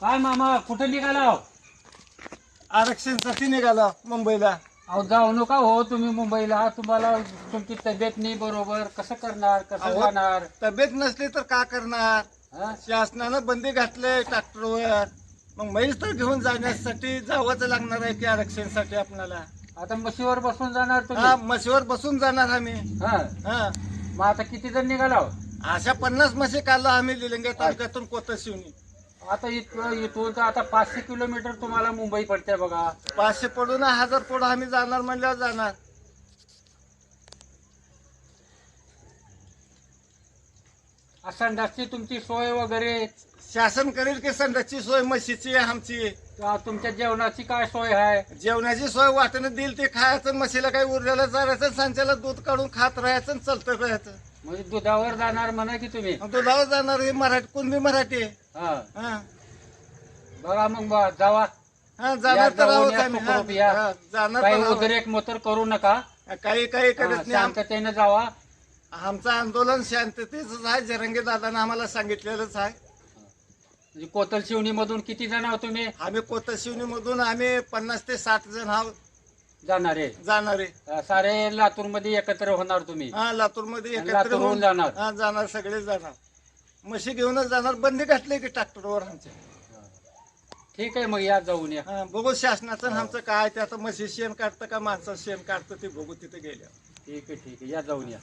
काय मामा कुठे निघाला हो? आरक्षणसाठी निघाला मुंबईला. अहो जाऊ नका हो तुम्ही मुंबईला. तुम्हाला तुमची तब्येत नाही बरोबर. कसं करणार? कसं अहो. जाणार? तब्येत नसली तर का करणार? हा? शासनानं बंदी घातले ट्रॅक्टरवर. मग म्हैस तर घेऊन जाण्यासाठी जावंच लागणार आहे की आरक्षणसाठी आपल्याला आता म्हशीवर बसून जाणार हा तुम्ही म्हशीवर बसून जाणार आम्ही. हा? हा. मग आता किती जण निघाला हो? अशा पन्नास म्हशी काढलो आम्ही लिलंगे तालुक्यातून कोथं शिवणी आता इथं इथून तर आता पाचशे किलोमीटर तुम्हाला मुंबई पडते बघा. पाचशे पडून हजार पडून आम्ही जाणार म्हणल्यावर जाणार. संडासची तुमची सोय वगैरे? शासन करेल की संडासची सोय म्हशीची आमची. अ, तुमच्या जेवणाची काय सोय आहे? जेवणाची सोय वाटेनं देईल ते खायचं म्हशीला काही उरलेलं चारायचं संचाला दूध काढून खात राहायचं आणि चालतं राहायचं. म्हणजे दुधावर जाणार म्हणा की तुम्ही? दुधावर जाणार हे मराठी कुणबी मराठी आहे. हा. हा. बघा मग बा- जावा. हा जाणार तर आहोत आम्ही. हा. हा, जाणार काही आहोत. उद्रेक मोतर करू नका. काही काही करत नाही. आम- शांततेने जावा. आमचं आंदोलन शांततेच आहे. जरंगे दादानं आम्हाला सांगितलेलंच आहे. म्हणजे कोतल शिवणी मधून किती जण आहो तुम्ही? आम्ही कोतशिवनी मधून आम्ही पन्नास ते साठ जण आहोत. जाणारे जाणारे अ, सारे लातूरमध्ये एकत्र होणार तुम्ही. हा लातूरमध्ये आणि एकत्र लातूरहून होऊन जाणार. हा जाणार सगळे जाणार. म्हशी घेऊनच जाणार. बंदी घातली की ट्रॅक्टरवर आमच्या ठीक आहे मग या जाऊन या. हा, बघू शासनाचं आणि आमचं काय ते आता म्हशी शेण काढतं का माणसं शेण काढतं ते बघू तिथे गेल्या ठीक आहे ठीक आहे. या जाऊन या.